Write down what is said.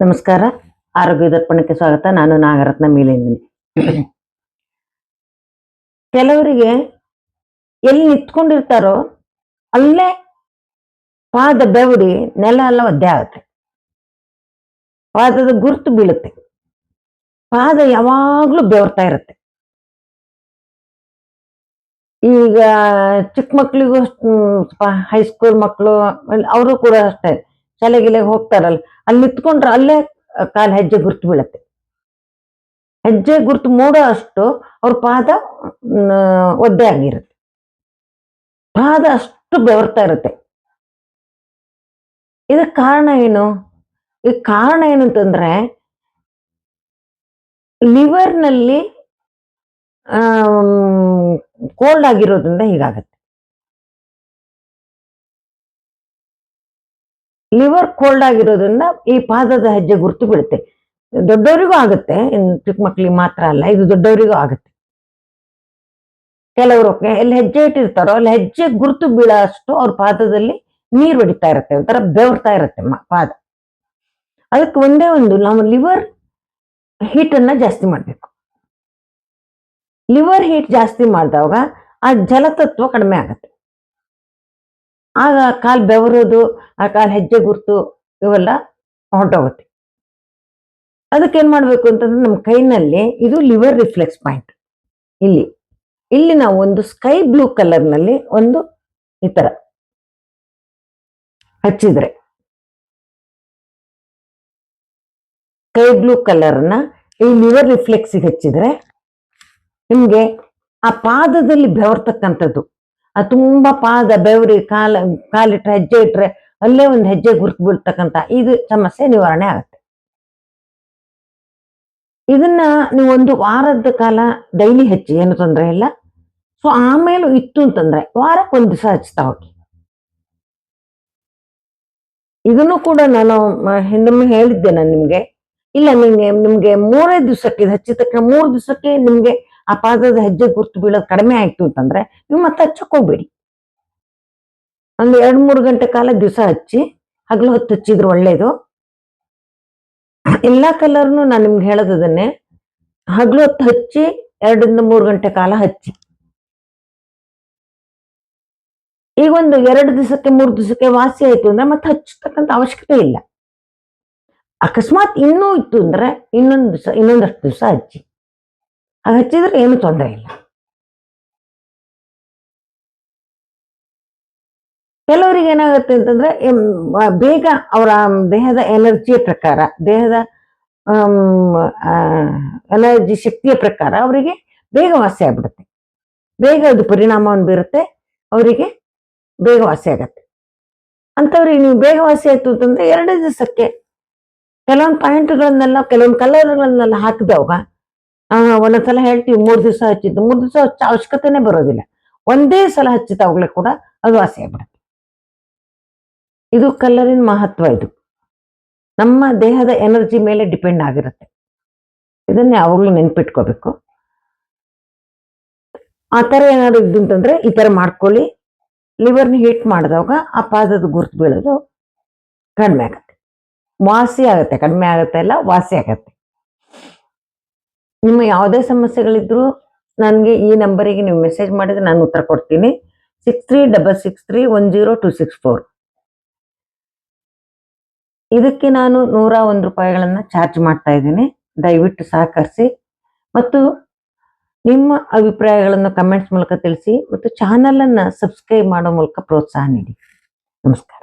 ನಮಸ್ಕಾರ. ಆರೋಗ್ಯ ದರ್ಪಣಕ್ಕೆ ಸ್ವಾಗತ. ನಾನು ನಾಗರತ್ನ ಮೀಲಿಂದಿನಿ ಕೆಲವರಿಗೆ ಎಲ್ಲಿ ನಿಂತ್ಕೊಂಡಿರ್ತಾರೋ ಅಲ್ಲೇ ಪಾದ ಬೆವಡಿ ನೆಲ ಎಲ್ಲ ಒದ್ದೆ ಆಗುತ್ತೆ. ಪಾದದ ಗುರುತು ಬೀಳುತ್ತೆ. ಪಾದ ಯಾವಾಗ್ಲೂ ಬೆವರ್ತಾ ಇರುತ್ತೆ. ಈಗ ಚಿಕ್ಕ ಮಕ್ಳಿಗೂ ಹೈಸ್ಕೂಲ್ ಮಕ್ಕಳು ಅವರು ಕೂಡ ಅಷ್ಟೇ ಶಾಲೆಗಿಲೆಗೆ ಹೋಗ್ತಾರಲ್ಲ, ಅಲ್ಲಿ ನಿಂತ್ಕೊಂಡ್ರೆ ಅಲ್ಲೇ ಕಾಲು ಹೆಜ್ಜೆ ಗುರ್ತು ಬೀಳತ್ತೆ. ಹೆಜ್ಜೆ ಗುರ್ತು ಮೂಡೋ ಅಷ್ಟು ಅವ್ರ ಪಾದ ಒದ್ದೆ ಆಗಿರುತ್ತೆ. ಪಾದ ಅಷ್ಟು ಬೆವರ್ತಾ ಇರುತ್ತೆ. ಇದಕ್ಕೆ ಕಾರಣ ಏನು? ಈ ಕಾರಣ ಏನು ಅಂತಂದ್ರೆ ಲಿವರ್ನಲ್ಲಿ ಕೋಲ್ಡ್ ಆಗಿರೋದ್ರಿಂದ ಹೀಗಾಗತ್ತೆ. ಲಿವರ್ ಕೋಲ್ಡ್ ಆಗಿರೋದ್ರಿಂದ ಈ ಪಾದದ ಹೆಜ್ಜೆ ಗುರುತು ಬೀಳುತ್ತೆ ದೊಡ್ಡವರಿಗೂ ಆಗುತ್ತೆ ಚಿಕ್ಕ ಮಕ್ಳಿಗೆ ಮಾತ್ರ ಅಲ್ಲ, ಇದು ದೊಡ್ಡವರಿಗೂ ಆಗುತ್ತೆ. ಕೆಲವರು ಎಲ್ಲಿ ಹೆಜ್ಜೆ ಇಟ್ಟಿರ್ತಾರೋ, ಅಲ್ಲಿ ಹೆಜ್ಜೆ ಗುರುತು ಬೀಳೋಷ್ಟು ಅವ್ರ ಪಾದದಲ್ಲಿ ನೀರು ಹೊಡಿತಾ ಇರುತ್ತೆ, ಒಂಥರ ಬೆವರ್ತಾ ಇರುತ್ತೆ ಪಾದ. ಅದಕ್ಕೆ ಒಂದೇ ಒಂದು, ನಾವು ಲಿವರ್ ಹೀಟನ್ನ ಜಾಸ್ತಿ ಮಾಡಬೇಕು. ಲಿವರ್ ಹೀಟ್ ಜಾಸ್ತಿ ಮಾಡಿದಾಗ ಆ ಜಲತತ್ವ ಕಡಿಮೆ ಆಗುತ್ತೆ. ಆಗ ಕಾಲು ಬೆವರೋದು, ಆ ಕಾಲು ಹೆಜ್ಜೆ ಗುರುತು ಇವೆಲ್ಲ ಹೊರಟೋಗುತ್ತೆ. ಅದಕ್ಕೆ ಏನು ಮಾಡಬೇಕು ಅಂತಂದ್ರೆ ನಮ್ಮ ಕೈನಲ್ಲಿ ಇದು ಲಿವರ್ ರಿಫ್ಲೆಕ್ಸ್ ಪಾಯಿಂಟ್ ಇಲ್ಲಿ ಇಲ್ಲಿ ನಾವು ಒಂದು ಸ್ಕೈ ಬ್ಲೂ ಕಲರ್ನಲ್ಲಿ ಒಂದು ಈ ಥರ ಹಚ್ಚಿದ್ರೆ ಸ್ಕೈ ಬ್ಲೂ ಕಲರ್ನ ಈ ಲಿವರ್ ರಿಫ್ಲೆಕ್ಸಿಗೆ ಹಚ್ಚಿದ್ರೆ ನಿಮ್ಗೆ ಆ ಪಾದದಲ್ಲಿ ಬೆವರ್ತಕ್ಕಂಥದ್ದು. ಆ ತುಂಬಾ ಪಾದ ಬೆವರಿ ಕಾಲ, ಕಾಲಿಟ್ರೆ, ಹೆಜ್ಜೆ ಇಟ್ರೆ ಅಲ್ಲೇ ಒಂದು ಹೆಜ್ಜೆ ಗುರುತು ಬೀಳ್ತಕ್ಕಂಥ ಇದು ಸಮಸ್ಯೆ ನಿವಾರಣೆ ಆಗುತ್ತೆ. ಇದನ್ನ ನೀವು ಒಂದು ವಾರದ ಕಾಲ ಡೈಲಿ ಹಚ್ಚಿ, ಏನು ತೊಂದರೆ ಇಲ್ಲ. ಸೊ ಆಮೇಲೆ ಇತ್ತು ಅಂತಂದ್ರೆ ವಾರಕ್ಕೆ ಒಂದು ದಿವಸ ಹಚ್ತಾ ಹೋಗಿ. ಇದನ್ನು ಕೂಡ ನಾನು ಹಿಂದೊಮ್ಮೆ ಹೇಳಿದ್ದೆ ನಾನು ನಿಮ್ಗೆ. ಇಲ್ಲ, ನಿಮ್ಗೆ ನಿಮ್ಗೆ ಮೂರೇ ದಿವಸಕ್ಕೆ, ಇದು ಹಚ್ಚಿದ ತಕ್ಷಣ ಮೂರು ದಿವಸಕ್ಕೆ ನಿಮ್ಗೆ ಆ ಪಾದದ ಹೆಜ್ಜೆ ಗುರ್ತು ಬೀಳೋದು ಕಡಿಮೆ ಆಯ್ತು ಅಂತಂದ್ರೆ ನೀವು ಮತ್ತೆ ಹಚ್ಚಕ್ ಹೋಗ್ಬೇಡಿ ಒಂದು ಎರಡ್ ಮೂರು ಗಂಟೆ ಕಾಲ ದಿವಸ ಹಚ್ಚಿ, ಹಗಲು ಹೊತ್ತು ಹಚ್ಚಿದ್ರು ಒಳ್ಳೇದು. ಎಲ್ಲಾ ಕಲರ್ನು ನಾನು ನಿಮ್ಗೆ ಹೇಳೋದನ್ನೇ, ಹಗಲು ಹೊತ್ತು ಹಚ್ಚಿ, ಎರಡರಿಂದ ಮೂರು ಗಂಟೆ ಕಾಲ ಹಚ್ಚಿ. ಈಗ ಒಂದು ಎರಡು ದಿವಸಕ್ಕೆ, ಮೂರು ದಿವಸಕ್ಕೆ ವಾಸಿ ಆಯ್ತು ಅಂದ್ರೆ ಮತ್ತೆ ಹಚ್ಚತಕ್ಕಂಥ ಅವಶ್ಯಕತೆ ಇಲ್ಲ. ಅಕಸ್ಮಾತ್ ಇನ್ನೂ ಇತ್ತು ಅಂದ್ರೆ ಇನ್ನೊಂದು ದಿವಸ, ಇನ್ನೊಂದಷ್ಟು ದಿವಸ ಹಚ್ಚಿ. ಹಚ್ಚಿದ್ರೆ ಏನು ತೊಂದರೆ ಇಲ್ಲ ಕೆಲವರಿಗೆ ಏನಾಗುತ್ತೆ ಅಂತಂದ್ರೆ ಬೇಗ ಅವರ ದೇಹದ ಎನರ್ಜಿಯ ಪ್ರಕಾರ ದೇಹದ ಎನರ್ಜಿ ಶಕ್ತಿಯ ಪ್ರಕಾರ ಅವರಿಗೆ ಬೇಗ ವಾಸಿ ಆಗ್ಬಿಡುತ್ತೆ ಬೇಗ ಅದು ಪರಿಣಾಮವನ್ನು ಬೀರುತ್ತೆ ಅವರಿಗೆ ಬೇಗ ವಾಸಿ ಆಗತ್ತೆ ಅಂಥವ್ರಿಗೆ ನೀವು ಬೇಗ ವಾಸಿ ಆಯ್ತು ಅಂತಂದ್ರೆ ಎರಡೇ ದಿವಸಕ್ಕೆ ಕೆಲವೊಂದು ಪಾಯಿಂಟ್ಗಳನ್ನೆಲ್ಲ ಕೆಲವೊಂದು ಕಲರ್ಗಳನ್ನೆಲ್ಲ ಹಾಕಿದವಾಗ ಆ, ಒಂದೊಂದ್ಸಲ ಹೇಳ್ತೀವಿ ಮೂರು ದಿವಸ ಹಚ್ಚಿದ್ದು. ಮೂರು ದಿವಸ ಹಚ್ಚ ಅವಶ್ಯಕತೆನೇ ಬರೋದಿಲ್ಲ. ಒಂದೇ ಸಲ ಹಚ್ಚಿದಾಗ್ಲೇ ಕೂಡ ಅದು ವಾಸಿ ಆಗ್ಬಿಡುತ್ತೆ. ಇದು ಕಲ್ಲರಿನ ಮಹತ್ವ ಇದು. ನಮ್ಮ ದೇಹದ ಎನರ್ಜಿ ಮೇಲೆ ಡಿಪೆಂಡ್ ಆಗಿರುತ್ತೆ. ಇದನ್ನ ಯಾವಾಗಲೂ ನೆನ್ಪಿಟ್ಕೋಬೇಕು. ಆ ಥರ ಏನಾದ್ರು ಇದ್ದು ಅಂತಂದ್ರೆ ಈ ತರ ಮಾಡ್ಕೊಳ್ಳಿ. ಲಿವರ್ನ ಹೀಟ್ ಮಾಡಿದಾಗ ಆ ಪಾದದ ಗುರುತು ಬೀಳೋದು ಕಡಿಮೆ ಆಗುತ್ತೆ. ವಾಸಿ ಆಗುತ್ತೆ. ಕಡಿಮೆ ಆಗುತ್ತೆ ಅಲ್ಲ ವಾಸಿ ಆಗತ್ತೆ. ನಿಮ್ಮ ಯಾವುದೇ ಸಮಸ್ಯೆಗಳಿದ್ರು ನನಗೆ ಈ ನಂಬರಿಗೆ ನೀವು ಮೆಸೇಜ್ ಮಾಡಿದ್ರೆ ನಾನು ಉತ್ತರ ಕೊಡ್ತೀನಿ. Six three double six three one zero two six four ಇದಕ್ಕೆ ನಾನು ನೂರ ಒಂದು ರೂಪಾಯಿಗಳನ್ನು ಚಾರ್ಜ್ ಮಾಡ್ತಾ ಇದ್ದೀನಿ. ದಯವಿಟ್ಟು ಸಹಕರಿಸಿ. ಮತ್ತು ನಿಮ್ಮ ಅಭಿಪ್ರಾಯಗಳನ್ನು ಕಮೆಂಟ್ಸ್ ಮೂಲಕ ತಿಳಿಸಿ ಮತ್ತು ಚಾನಲನ್ನು ಸಬ್ಸ್ಕ್ರೈಬ್ ಮಾಡೋ ಮೂಲಕ ಪ್ರೋತ್ಸಾಹ ನೀಡಿ. ನಮಸ್ಕಾರ.